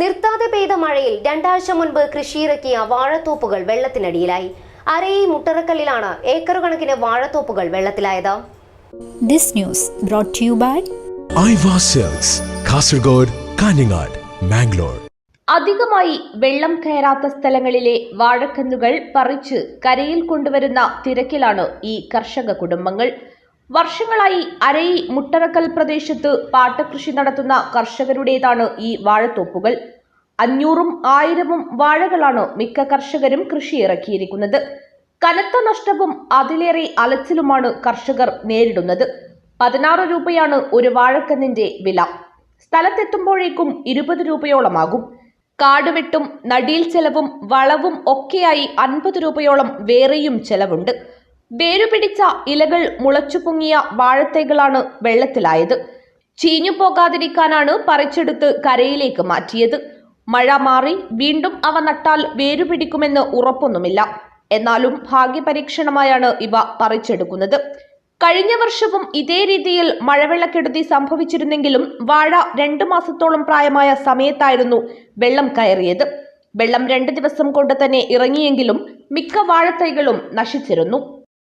നിർത്താതെ പെയ്ത മഴയിൽ രണ്ടാഴ്ച മുൻപ് കൃഷിയിറക്കിയ വാഴത്തോപ്പുകൾ വെള്ളത്തിനടിയിലായി. അരയി മുട്ടറക്കല്ലിലാണ് ഏക്കർ കണക്കിന് വാഴത്തോപ്പുകൾ വെള്ളത്തിലായത്. This news brought to you by Aiwa sales Kasaragod Kanhangad Mangalore അധികമായി വെള്ളം കയറാത്ത സ്ഥലങ്ങളിലെ വാഴക്കന്നുകൾ പറിച്ച് കരയിൽ കൊണ്ടുവരുന്ന തിരക്കിലാണ് ഈ കർഷക കുടുംബങ്ങൾ. വർഷങ്ങളായി അരയി മുട്ടറക്കൽ പ്രദേശത്ത് പാട്ടകൃഷി നടത്തുന്ന കർഷകരുടേതാണ് ഈ വാഴത്തോപ്പുകൾ. അഞ്ഞൂറും ആയിരവും വാഴകളാണ് മിക്ക കർഷകരും കൃഷി ഇറക്കിയിരിക്കുന്നത് കനത്ത നഷ്ടവും അതിലേറെ അലച്ചിലുമാണ് കർഷകർ നേരിടുന്നത്. പതിനാറ് രൂപയാണ് ഒരു വാഴക്കന്നിന്റെ വില. സ്ഥലത്തെത്തുമ്പോഴേക്കും ഇരുപത് രൂപയോളമാകും. കാടുവെട്ടും നടീൽ ചെലവും വളവും ഒക്കെയായി അൻപത് രൂപയോളം വേറെയും ചെലവുണ്ട്. വേരുപിടിച്ച ഇലകൾ മുളച്ചു പൊങ്ങിയ വാഴത്തൈകളാണ് വെള്ളത്തിലായത്. ചീഞ്ഞു പോകാതിരിക്കാനാണ് പറിച്ചെടുത്ത് കരയിലേക്ക് മാറ്റിയത്. മഴ മാറി വീണ്ടും അവ നട്ടാൽ വേരുപിടിക്കുമെന്ന് ഉറപ്പൊന്നുമില്ല. എന്നാലും ഭാഗ്യപരീക്ഷണമായാണ് ഇവ പറിച്ചെടുക്കുന്നത്. കഴിഞ്ഞ വർഷവും ഇതേ രീതിയിൽ മഴവെള്ളക്കെടുതി സംഭവിച്ചിരുന്നെങ്കിലും വാഴ രണ്ടു മാസത്തോളം പ്രായമായ സമയത്തായിരുന്നു വെള്ളം കയറിയത്. വെള്ളം രണ്ട് ദിവസം കൊണ്ട് തന്നെ ഇറങ്ങിയെങ്കിലും മിക്ക വാഴത്തൈകളും നശിച്ചിരുന്നു.